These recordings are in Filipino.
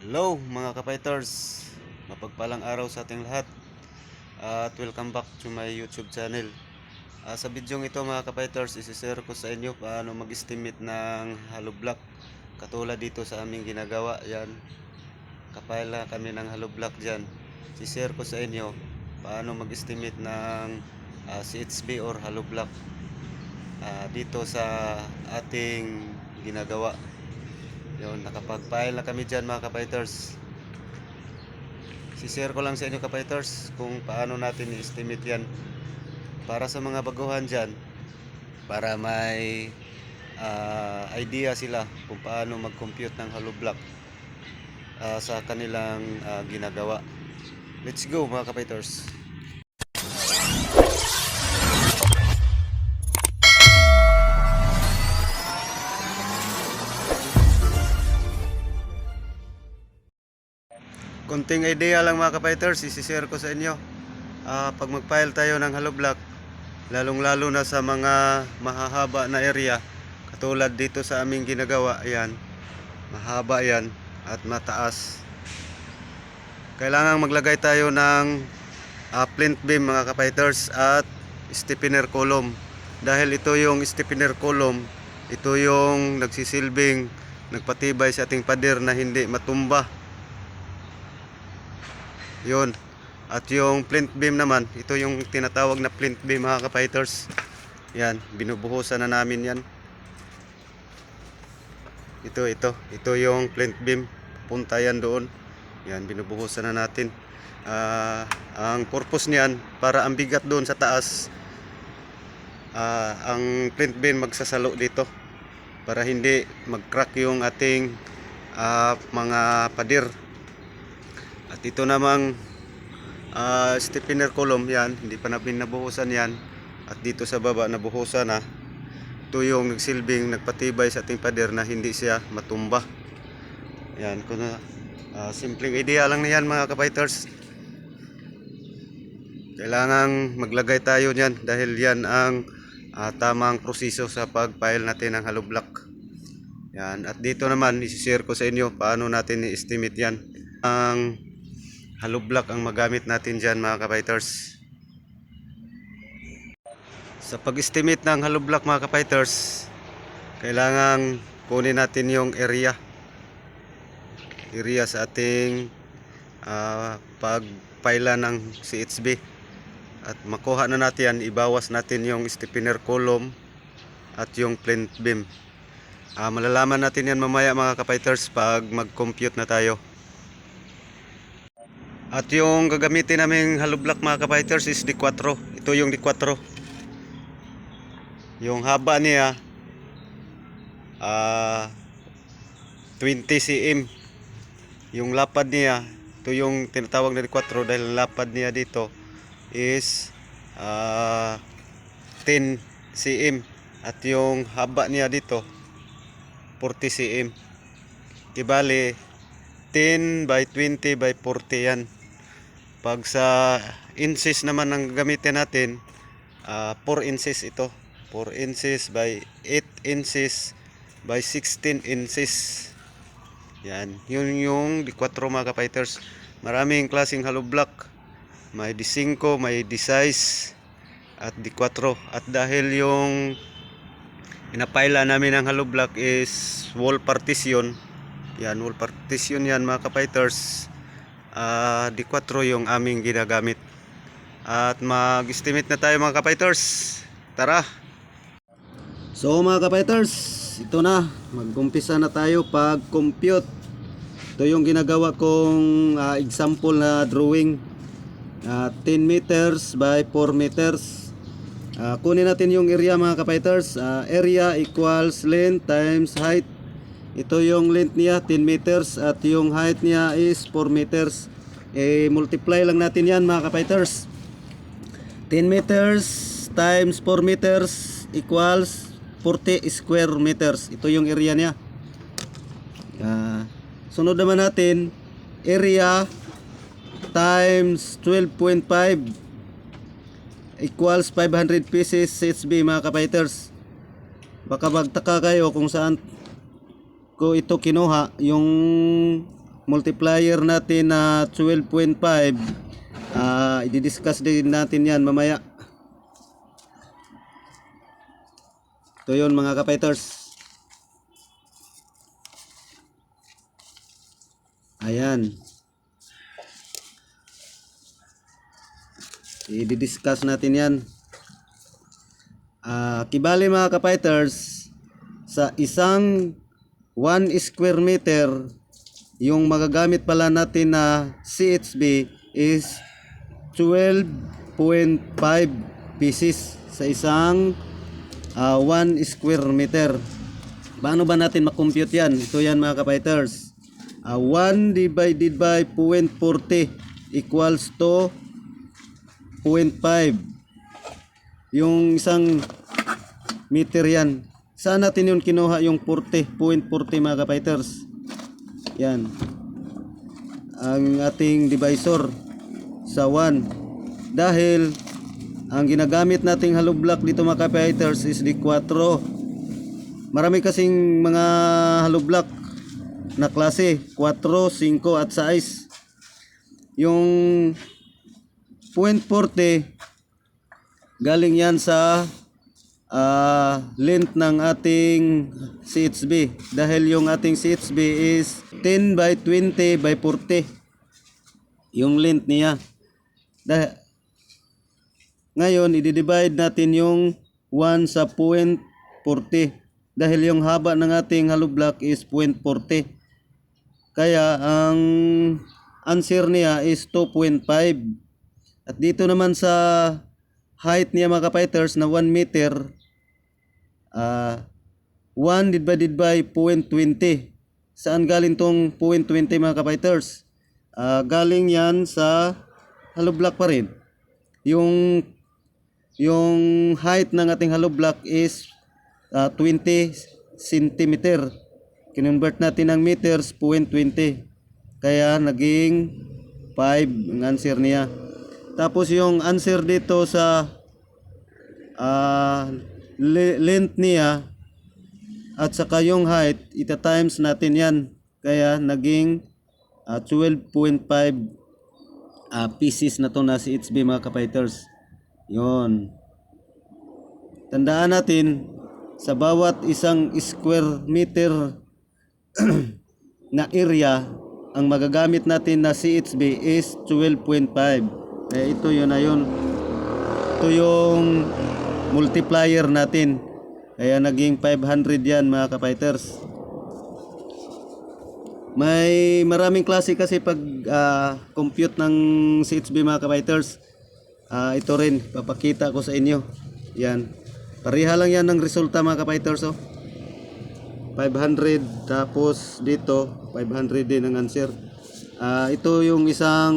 Hello mga kapiters, mapagpalang araw sa ating lahat at welcome back to my YouTube channel. Ah, sa bidyong ito mga kapiters, isishare ko sa inyo paano mag-estimate ng hollow block. Katulad dito sa aming ginagawa, yan. Kapala kami ng hollow block dyan. Isishare ko sa inyo paano mag-estimate ng ah, CHB or hollow block ah, dito sa ating ginagawa. Yun, nakapag-file na kami dyan mga kapiters. Si-share ko lang sa inyo kapiters kung paano natin i-estimate yan. Para sa mga baguhan dyan, para may ah, idea sila kung paano mag-compute ng hollow block ah, sa kanilang ah, ginagawa. Let's go mga kapiters. Konting idea lang mga kapiters, isi-share ko sa inyo. Ah, pag mag-file tayo ng hollow block, lalong-lalo na sa mga mahahaba na area, katulad dito sa aming ginagawa, ayan, mahaba yan at mataas. Kailangan maglagay tayo ng ah, plinth beam mga kapiters at stiffener column. Dahil ito yung stiffener column, ito yung nagsisilbing nagpatibay sa ating pader na hindi matumba. Yun. At yung plinth beam naman, ito yung tinatawag na plinth beam mga kapiters. Yan, binubuhusan na namin yan. Ito, ito. Ito yung plinth beam. Punta yan doon. Yan, binubuhusan na natin. Ah, ang purpose niyan, para ang bigat doon sa taas, ah, ang plinth beam magsasalo dito. Para hindi mag-crack yung ating ah, mga pader. At ito namang uh, stiffener column yan, hindi pa na binabuhusan yan. At dito sa baba nabuhusan na. Ito yung nagsilbing nagpatibay sa ating pader na hindi siya matumba. Yan, kung uh, simpleng idea lang na yan mga kapiters. Kailangang maglagay tayo niyan dahil yan ang ah, tamang proseso sa pag-file natin ng hollow block. Yan, at dito naman i-share ko sa inyo paano natin i-estimate yan. Ang hollow block ang magamit natin dyan mga kapiters. Sa pag-estimate ng hollow block mga kapiters, kailangan kunin natin yung area. Area sa ating ah, pagpaila ng CHB. At makuha na natin ibawas natin yung stiffener column at yung plinth beam. Ah, malalaman natin yan mamaya mga kapiters pag mag-compute na tayo. At yung gagamitin naming hollow block mga kapiters is D4. Ito yung D4. Yung haba niya ah 20 cm. Yung lapad niya, ito yung tinatawag na D4 dahil lapad niya dito is ah 10 cm at yung haba niya dito 40 cm. Kibali 10 by 20 by 40 yan. Pag sa inches naman ang gamitin natin, ah, 4 inches ito. 4 inches by 8 inches by 16 inches. Yan. Yun yung D4 mga kapiters. Maraming klaseng hollow block. May D5, may D6 at D4. At dahil yung inapaila namin ng hollow block is wall partition. Yan, wall partition yan mga kapiters uh, D4 yung aming ginagamit. At mag-estimate na tayo mga kapiters. Tara! So mga kapiters, ito na. Mag-umpisa na tayo pag-compute. Ito yung ginagawa kong ah, example na drawing. Ah, 10 meters by 4 meters. Ah, kunin natin yung area mga kapiters. Ah, area equals length times height ito yung length niya 10 meters at yung height niya is 4 meters. Eh multiply lang natin 'yan mga kapiters. 10 meters times 4 meters equals 40 square meters. Ito yung area niya. Ah, sunod naman natin area times 12.5 equals 500 pieces HB mga kapiters. Baka magtaka kayo kung saan ko ito kinuha yung multiplier natin na 12.5, ah i-discuss din natin yan mamaya. Ito yun mga kapiters. Ayan. I-discuss natin yan. Ah, kibali mga kapiters, sa isang 1 square meter, yung magagamit pala natin na CHB is 12.5 pieces sa isang 1 square meter. Paano ba natin makompute yan? Ito yan mga kapiters. Ah, 1 divided by 0.40 equals to 0.5. Yung isang meter yan. Saan natin yun kinuha yung 40, 0.40 mga kapiters? Yan. Ang ating divisor sa 1. Dahil ang ginagamit nating hollow block dito mga kapiters is di 4. Marami kasing mga hollow block na klase 4, 5 at 6. Yung 0.40 galing yan sa ah, length ng ating CHB dahil yung ating CHB is 10 by 20 by 40 yung length niya. Dah ngayon i-divide natin yung 1 sa 0.40 dahil yung haba ng ating hollow block is 0.40 kaya ang answer niya is 2.5 at dito naman sa height niya mga kapiters na 1 meter, ah 1 divided by 0.20. Saan galing tong 0.20 mga kapiters? Ah galing yan sa hollow block pa rin. Yung yung height ng ating hollow block is ah, 20 centimeter. Kinonvert natin ng meters 0.20. Kaya naging 5 ang answer niya. Tapos yung answer dito sa le- length niya at saka yung height, ita times natin yan. Kaya naging ah, 12.5 ah, pieces na to na si HB mga kapiters. Yon. Tandaan natin sa bawat isang square meter na area ang magagamit natin na CHB is 12.5 eh ito yun na yun ito yung multiplier natin. Kaya naging 500 yan mga kapiters may maraming klase kasi pag ah, compute ng CHB mga kapiters Ah, ito rin papakita ko sa inyo. Yan. Pareha lang yan ng resulta mga kapiters oh. 500 tapos dito 500 din ang answer. Ah, ito yung isang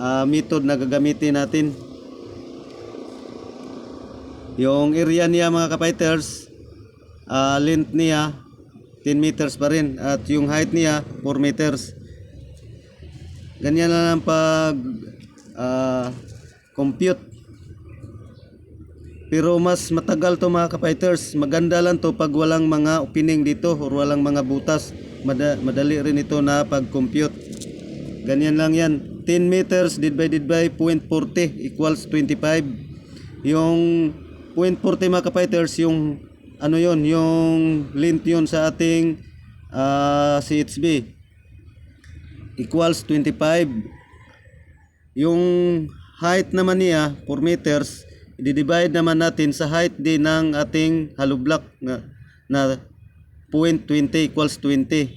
ah, method na gagamitin natin. Yung area niya mga kapiters, ah, length niya 10 meters pa rin at yung height niya 4 meters. Ganyan na lang pag ah, compute. Pero mas matagal to mga kapiters. Maganda lang to pag walang mga opening dito or walang mga butas. Mada- madali rin ito na pag-compute. Ganyan lang yan. 10 meters divided by 0.40 equals 25. Yung 0.40 mga kapiters, yung ano yon yung length yun sa ating ah, CHB equals 25. Yung height naman niya, 4 meters, i-divide naman natin sa height din ng ating hollow block na, na 0.20 equals 20.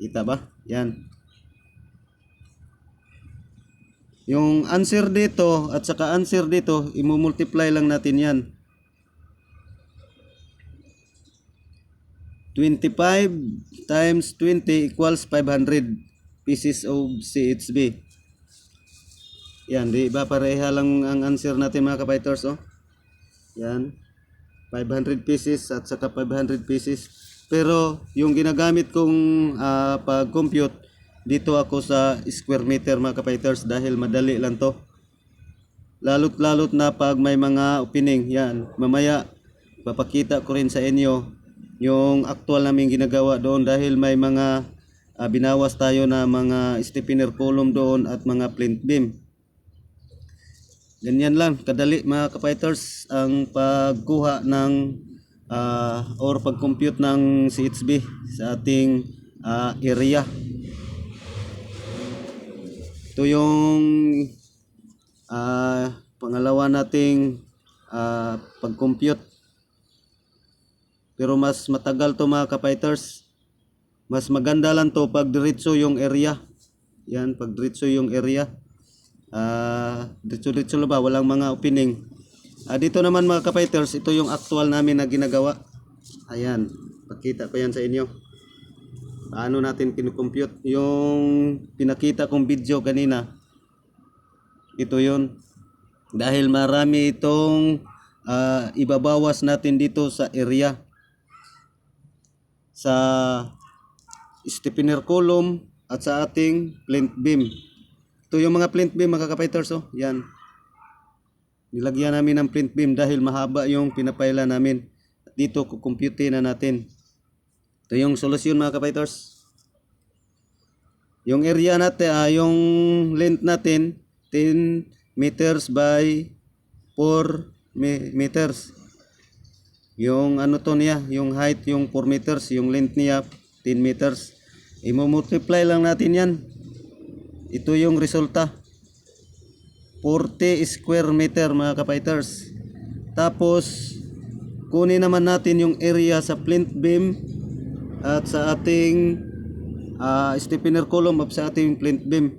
Kita ba? Yan. Yung answer dito at saka answer dito, imumultiply lang natin yan. 25 times 20 equals 500 pieces of CHB. Yan, di ba pareha lang ang answer natin mga kapiters, oh. Yan. 500 pieces at saka 500 pieces. Pero yung ginagamit kong ah, pag-compute dito ako sa square meter mga kapiters dahil madali lang to. Lalot lalot na pag may mga opening. Yan. Mamaya papakita ko rin sa inyo yung actual namin ginagawa doon dahil may mga ah, binawas tayo na mga stiffener column doon at mga plinth beam. Ganyan lang, kadali mga kapighters ang pagkuha ng ah, or pag-compute ng CHB sa ating ah, area. Ito yung ah, pangalawa nating ah, pag-compute. Pero mas matagal to mga kapighters. Mas maganda lang to pag diretso yung area. Yan, pag diretso yung area. Ah, diretso-diretso ba? Walang mga opening. Ah, dito naman mga kapighters, ito yung actual namin na ginagawa. Ayan, pakita ko yan sa inyo. Paano natin kinukompute? Yung pinakita kong video kanina, ito yon Dahil marami itong ah, ibabawas natin dito sa area. Sa stiffener column at sa ating plinth beam. Ito yung mga plinth beam mga kapighters oh. Yan. Nilagyan namin ng plinth beam dahil mahaba yung pinapayla namin. Dito kukumpute na natin. Ito yung solusyon mga kapighters. Yung area natin, ah, yung length natin 10 meters by 4 me- meters. Yung ano to niya, yung height yung 4 meters, yung length niya 10 meters. I-multiply lang natin yan. Ito yung resulta. 40 square meter mga kapighters. Tapos, kunin naman natin yung area sa plinth beam at sa ating uh, stiffener column at sa ating plinth beam.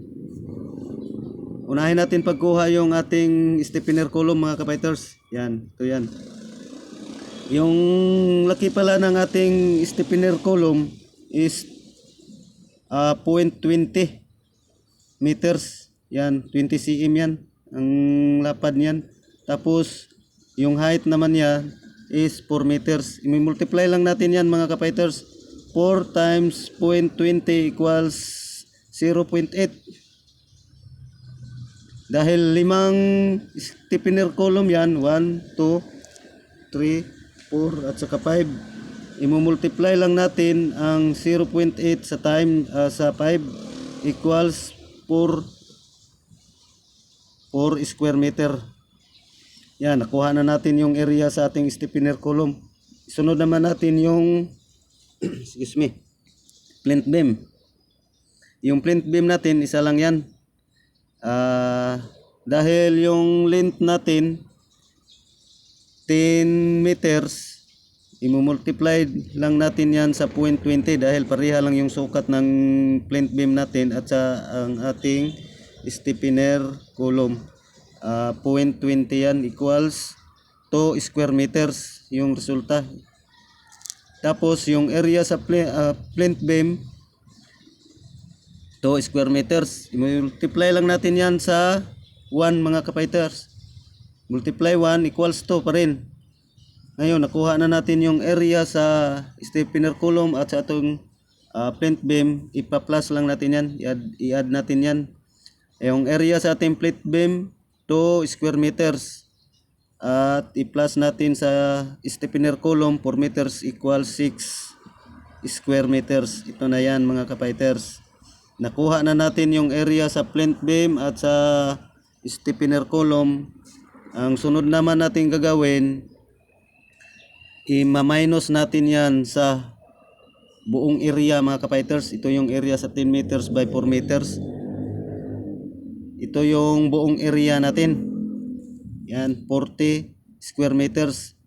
Unahin natin pagkuha yung ating stiffener column mga kapighters. Yan, ito yan. Yung laki pala ng ating stiffener column is ah, 0.20 meters. Yan, 20 cm yan. Ang lapad niyan. Tapos, yung height naman niya is 4 meters. I-multiply lang natin yan mga kapighters. 4 times 0.20 equals 0.8. Dahil limang stiffener column yan, 1, 2, 3, 4 at saka 5. Imumultiply lang natin ang 0.8 sa time ah, sa 5 equals 4 4 square meter. Yan, nakuha na natin yung area sa ating stiffener column. Sunod naman natin yung excuse me, plinth beam. Yung plinth beam natin, isa lang yan. Ah, dahil yung length natin 10 meters, imumultiply lang natin yan sa 0.20 dahil pareha lang yung sukat ng plinth beam natin at sa ang ating stiffener column. Ah, 0.20 yan equals 2 square meters yung resulta. Tapos yung area sa pli- ah, plinth beam 2 square meters. I-multiply lang natin yan sa 1 mga kapighters. Multiply 1 equals 2 pa rin. Ngayon, nakuha na natin yung area sa stiffener column at sa atong ah, plinth beam. Ipa-plus lang natin yan. I-add, i-add natin yan. Yung area sa ating plinth beam, 2 square meters. At i-plus natin sa stiffener column, 4 meters equals 6 square meters. Ito na yan mga kapighters. Nakuha na natin yung area sa plinth beam at sa stiffener column. Ang sunod naman natin gagawin, i-minus natin yan sa buong area mga kapighters. Ito yung area sa 10 meters by 4 meters. Ito yung buong area natin. Yan, 40 square meters.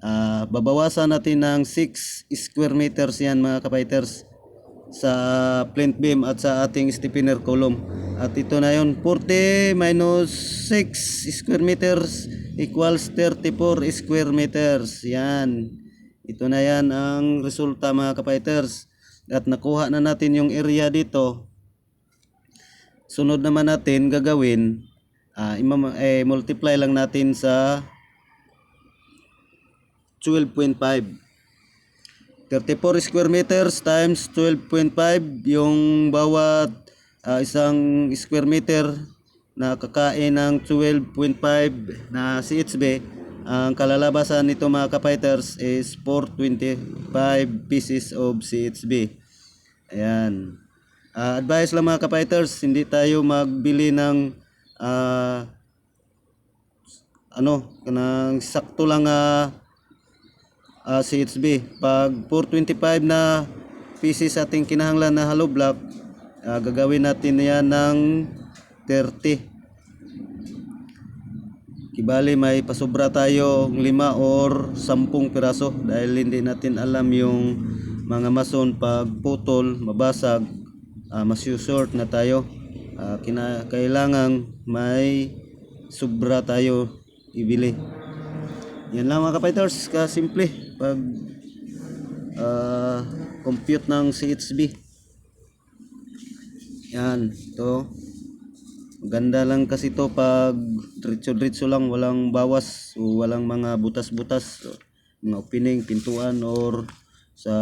Ah, babawasan natin ng 6 square meters yan mga kapighters sa plinth beam at sa ating stiffener column. At ito na yon 40 minus 6 square meters equals 34 square meters. Yan. Ito na yan ang resulta mga kapighters. At nakuha na natin yung area dito. Sunod naman natin gagawin, imam- eh, multiply lang natin sa 12.5. 34 square meters times 12.5 yung bawat ah, isang square meter na kakain ng 12.5 na CHB ang kalalabasan nito mga kapighters is 425 pieces of CHB. Ayan. Ah, advice lang mga kapighters, hindi tayo magbili ng ah, ano, kanang sakto lang ah, ah, CHB. Pag 425 na pieces ating kinahanglan na hollow block, ah, gagawin natin yan ng 30. Kibali may pasobra tayo 5 or 10 piraso dahil hindi natin alam yung mga mason pag putol, mabasag, uh, masusort na tayo. Ah, kina kailangan may sobra tayo ibili. Yan lang mga kapiters, ka simple pag ah, compute ng CHB. Yan, to. Ganda lang kasi to pag diretso-diretso lang, walang bawas o walang mga butas-butas, mga opening, pintuan or sa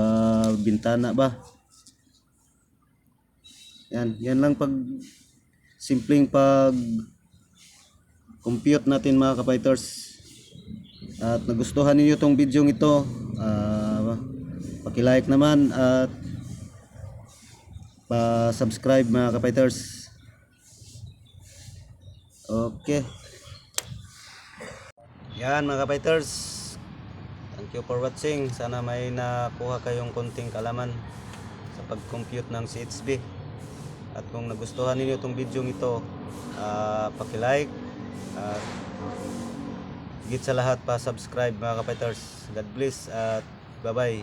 bintana ba. Yan, yan lang pag simpleng pag compute natin mga kapiters. At nagustuhan niyo tong video ito, ah paki-like naman at pa-subscribe mga kapiters. Okay. Yan mga kapiters. Thank you for watching. Sana may nakuha kayong konting kalaman sa pag-compute ng CHB. At kung nagustuhan niyo itong video ito, ah paki-like at higit sa lahat pa subscribe mga kapiters. God bless at bye-bye.